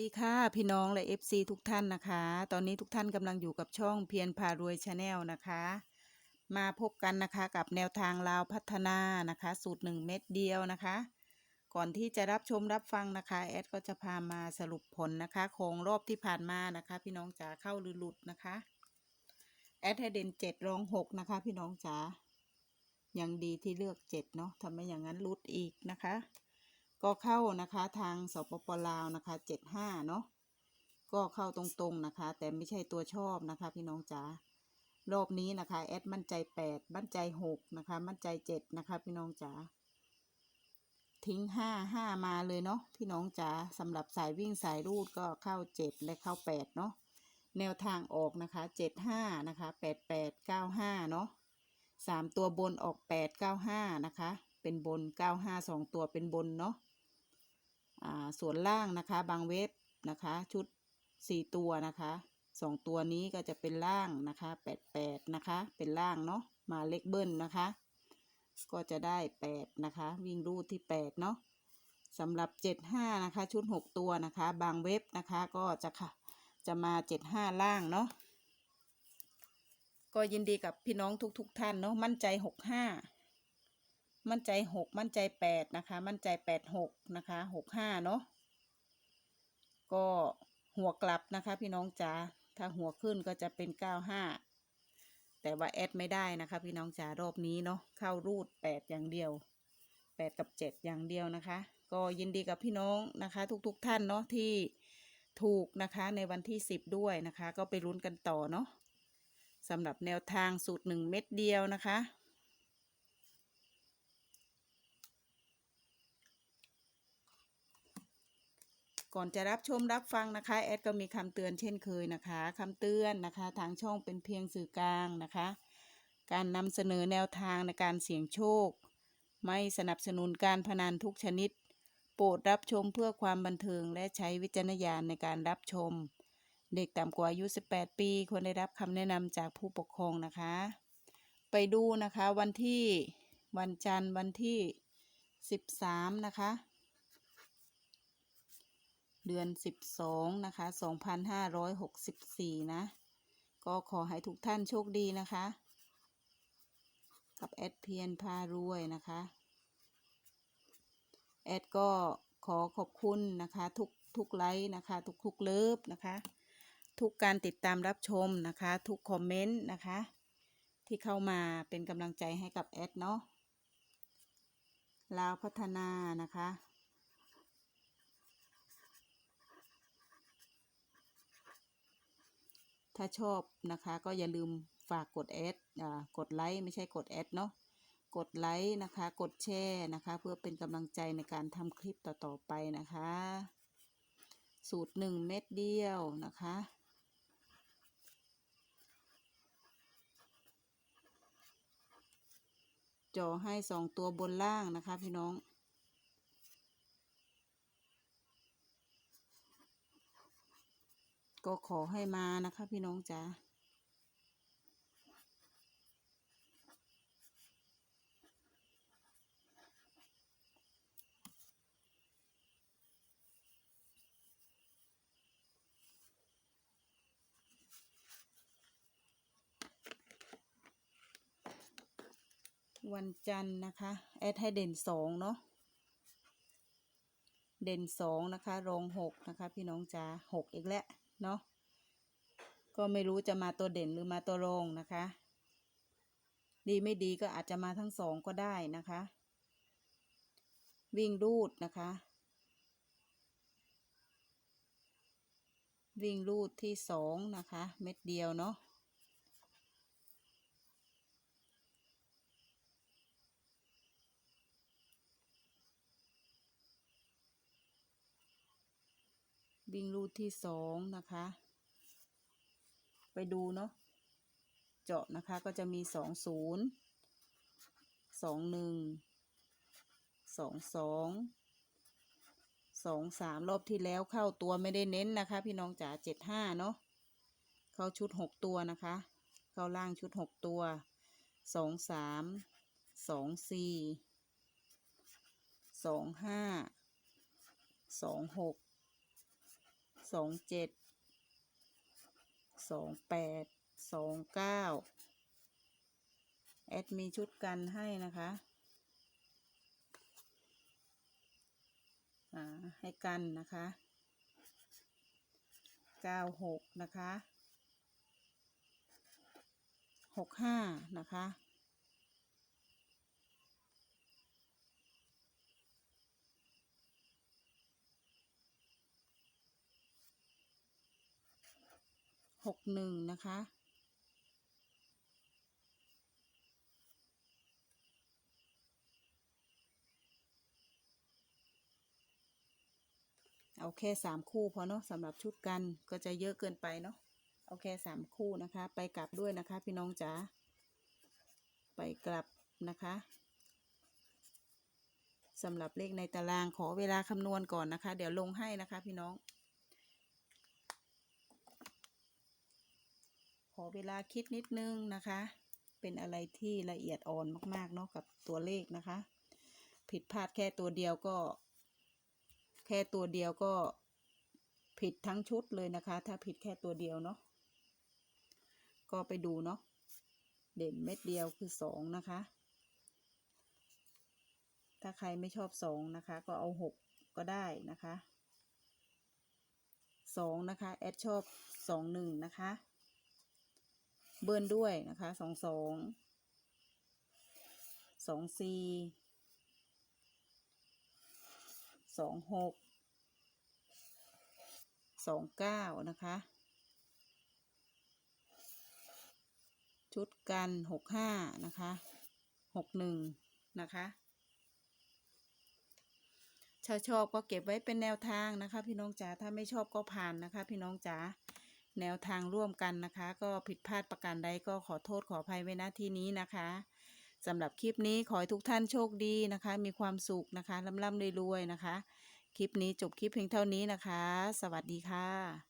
ดีค่ะพี่น้องและ FC ทุกท่านนะคะ ตอนนี้ทุกท่านกำลังอยู่กับช่องเพียรพารวยชาแนลนะคะ มาพบกันนะคะกับแนวทางลาวพัฒนานะคะ สูตร 1 เม็ดเดียวนะคะ ก่อนที่จะรับชมรับฟังนะคะแอดก็จะพามาสรุปผลนะคะของรอบที่ผ่านมานะคะ พี่น้องจ๋าเข้าหรือหลุดนะคะแอดให้เด่นเจ็ดรองหกนะคะ พี่น้องจ๋ายังดีที่เลือกเจ็ดเนาะทำไมอย่างนั้นหลุดอีกนะคะ ก็เข้านะคะทางสปปลาวนะคะเจ็ดห้าเนาะก็เข้าตรงๆนะคะ แต่ไม่ใช่ตัวชอบนะคะ พี่น้องจ๋ารอบนี้นะคะแอดมั่นใจแปดมั่นใจหกนะคะ มั่นใจเจ็ดนะคะ พี่น้องจ๋าทิ้งห้าห้ามาเลยเนาะพี่น้องจ๋าสำหรับสายวิ่งสายรูดก็เข้าเจ็ดและเข้าแปดเนาะแนวทางออกนะคะเจ็ดห้านะคะแปดแปดเก้าห้าเนาะสามตัวบนออกแปดเก้าห้านะคะ เป็นบนเก้าห้าสองตัวเป็นบนเนาะ ส่วนล่างนะคะ บางเว็บนะคะ ชุดสี่ตัวนะคะสองตัวนี้ก็จะเป็นล่างนะคะแปดแปดนะคะ เป็นล่างเนาะมาเล็กเบิ้ลนะคะ ก็จะได้แปดนะคะ วิ่งรูดที่แปดเนาะสำหรับเจ็ดห้านะคะ ชุดหกตัวนะคะ บางเว็บนะคะก็จะค่ะจะมาเจ็ดห้าล่างเนาะก็ยินดีกับพี่น้องทุกๆทท่านเนาะมั่นใจหกห้า มั่นใจหกมั่นใจแปดนะคะ มั่นใจแปดหกนะคะหกห้าเนาะก็หัวกลับนะคะ พี่น้องจ๋าถ้าหัวขึ้นก็จะเป็นเก้าห้าแต่ว่าแอดไม่ได้นะคะ พี่น้องจ๋ารอบนี้เนาะเข้ารูดแปดอย่างเดียวแปดกับเจ็ดอย่างเดียวนะคะ ก็ยินดีกับพี่น้องนะคะ ทุกๆทท่านเนาะที่ถูกนะคะในวันที่สิบด้วยนะคะ ก็ไปลุ้นกันต่อเนาะสำหรับแนวทางสูตรหนึ่งเม็ดเดียวนะคะ ก่อนจะรับชมรับฟังนะคะแอดก็มีคำเตือนเช่นเคยนะคะคำเตือนนะคะ ทางช่องเป็นเพียงสื่อกลางนะคะ การนำเสนอแนวทางในการเสี่ยงโชค ไม่สนับสนุนการพนันทุกชนิด โปรดรับชมเพื่อความบันเทิงและใช้วิจารณญาณในการรับชม เด็กต่ำกว่าอายุ 18 ปีควรได้รับคำแนะนำจากผู้ปกครองนะคะ ไปดูนะคะวันที่วันจันทร์วันที่ 13 นะคะ เดือน 12 นะคะ 2564 นะ ก็ขอให้ทุกท่านโชคดีนะคะ กับแอดเพียนพารวยนะคะ แอดก็ขอขอบคุณนะคะ ทุกทุกไลค์นะคะ ทุกทุกเลิฟนะคะ ทุกการติดตามรับชมนะคะ ทุกคอมเมนต์นะคะ ที่เข้ามาเป็นกำลังใจให้กับแอดเนาะลาวพัฒนานะคะ ถ้าชอบนะคะก็อย่าลืมฝากกดแอดอ่ากดไลค์ไม่ใช่กดแอดเนาะกดไลค์นะคะ กดแชร์นะคะ เพื่อเป็นกำลังใจในการทำคลิปต่อๆไปนะคะ สูตรหนึ่งเม็ดเดียวนะคะจอให้สองตัวบนล่างนะคะพี่น้อง ก็ขอให้มานะคะพี่น้องจ๋าวันจันทร์นะคะ แอดให้เด่นสองเนาะเด่นสองนะคะรองหกนะคะ พี่น้องจ๋าหกอีกแล้ว เนาะก็ไม่รู้จะมาตัวเด่นหรือมาตัวรองนะคะ ดีไม่ดีก็อาจจะมาทั้งสองก็ได้นะคะ วิ่งรูดนะคะ วิ่งรูดที่สองนะคะ เม็ดเดียวเนาะ วิ่งรูดที่สองนะคะ ไปดูเนาะเจาะนะคะก็จะมีสองศูนย์สองหนึ่งสองสองสองสามรอบที่แล้วเข้าตัวไม่ได้เน้นนะคะ พี่น้องจ๋าเจ็ดห้าเนาะเข้าชุดหกตัวนะคะ เข้าล่างชุดหกตัวสองสามสองสี่สองห้าสองหก สองเจ็ดสองแปดสองเก้าแอดมีชุดกันให้นะคะอ่าให้กันนะคะเก้าหกนะคะหกห้านะคะ หกหนึ่งนะคะ เอาแค่สามคู่พอเนาะสำหรับชุดกันก็จะเยอะเกินไปเนาะเอาแค่สามคู่นะคะ ไปกลับด้วยนะคะ พี่น้องจ๋าไปกลับนะคะสำหรับเลขในตารางขอเวลาคำนวณก่อนนะคะ เดี๋ยวลงให้นะคะพี่น้อง อเวลาคิดนิดนึงนะคะ เป็นอะไรที่ละเอียดอ่อนมากๆเนาะกับตัวเลขนะคะ ผิดพลาดแค่ตัวเดียวก็ แค่ตัวเดียวก็ผิดทั้งชุดเลยนะคะ ถ้าผิดแค่ตัวเดียวเนาะก็ไปดูเนาะเด่นเม็ดเดียวคือสองนะคะ ถ้าใครไม่ชอบสองนะคะ ก็เอาหกก็ได้นะคะสองนะคะ แอดชอบสองหนึ่งนะคะ เบิ้ลด้วยนะคะสองสองสองสี่สองหกสองเก้านะคะ ชุดกันหกห้านะคะหกหนึ่งนะคะถ้าชอบก็เก็บไว้เป็นแนวทางนะคะ พี่น้องจ๋าถ้าไม่ชอบก็ผ่านนะคะ พี่น้องจ๋า แนวทางร่วมกันนะคะ ก็ผิดพลาดประการใดก็ขอโทษขออภัยไว้ณที่นี้นะคะสำหรับคลิปนี้ขอให้ทุกท่านโชคดีนะคะ มีความสุขนะคะร่ำล่ำรวยๆนะคะ คลิปนี้จบคลิปเพียงเท่านี้นะคะ สวัสดีค่ะ